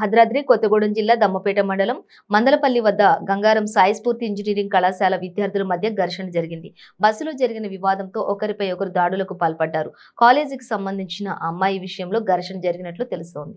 భద్రాద్రి కొత్తగూడెం జిల్లా దమ్మపేట మండలం మందలపల్లి వద్ద గంగారం సాయి స్ఫూర్తి ఇంజనీరింగ్ కళాశాల విద్యార్థుల మధ్య ఘర్షణ జరిగింది. బస్సులో జరిగిన వివాదంతో ఒకరిపై ఒకరు దాడులకు పాల్పడ్డారు. కాలేజీకి సంబంధించిన అమ్మాయి విషయంలో ఘర్షణ జరిగినట్లు తెలుస్తోంది.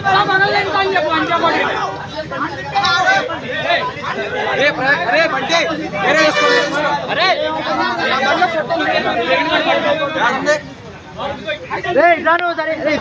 దిగండి బస్సులో దిగండి అరే